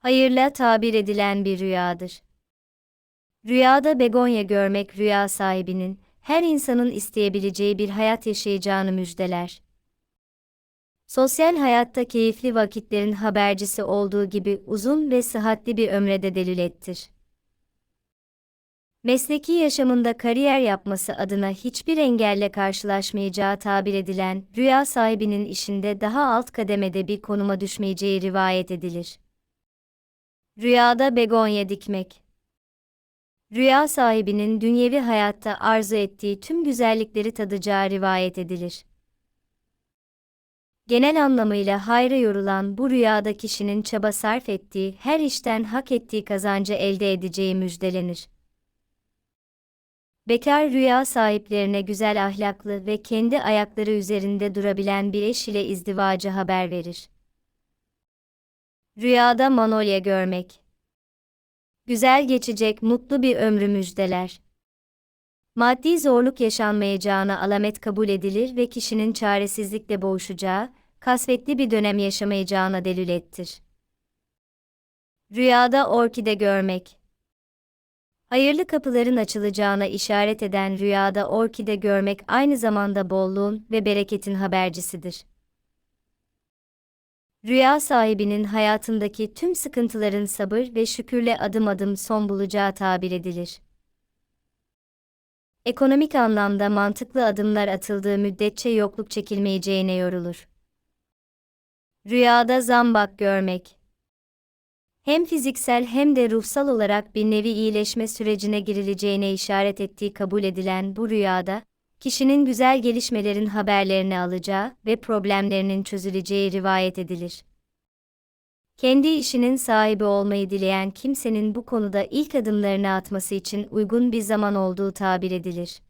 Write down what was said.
Hayırla tabir edilen bir rüyadır. Rüyada begonya görmek rüya sahibinin, her insanın isteyebileceği bir hayat yaşayacağını müjdeler. Sosyal hayatta keyifli vakitlerin habercisi olduğu gibi uzun ve sıhhatli bir ömre de delilettir. Mesleki yaşamında kariyer yapması adına hiçbir engelle karşılaşmayacağı tabir edilen rüya sahibinin işinde daha alt kademede bir konuma düşmeyeceği rivayet edilir. Rüyada begonya dikmek Rüya sahibinin dünyevi hayatta arzu ettiği tüm güzellikleri tadacağı rivayet edilir. Genel anlamıyla hayra yorulan bu rüyada kişinin çaba sarf ettiği, her işten hak ettiği kazancı elde edeceği müjdelenir. Bekar rüya sahiplerine güzel ahlaklı ve kendi ayakları üzerinde durabilen bir eş ile izdivacı haber verir. Rüyada manolya görmek Güzel geçecek mutlu bir ömrü müjdeler. Maddi zorluk yaşanmayacağına alamet kabul edilir ve kişinin çaresizlikle boğuşacağı, kasvetli bir dönem yaşamayacağına delülettir. Rüyada orkide görmek Hayırlı kapıların açılacağına işaret eden rüyada orkide görmek aynı zamanda bolluğun ve bereketin habercisidir. Rüya sahibinin hayatındaki tüm sıkıntıların sabır ve şükürle adım adım son bulacağı tabir edilir. Ekonomik anlamda mantıklı adımlar atıldığı müddetçe yokluk çekilmeyeceğine yorulur. Rüyada zambak görmek hem fiziksel hem de ruhsal olarak bir nevi iyileşme sürecine girileceğine işaret ettiği kabul edilen bu rüyada, kişinin güzel gelişmelerin haberlerini alacağı ve problemlerinin çözüleceği rivayet edilir. Kendi işinin sahibi olmayı dileyen kimsenin bu konuda ilk adımlarını atması için uygun bir zaman olduğu tabir edilir.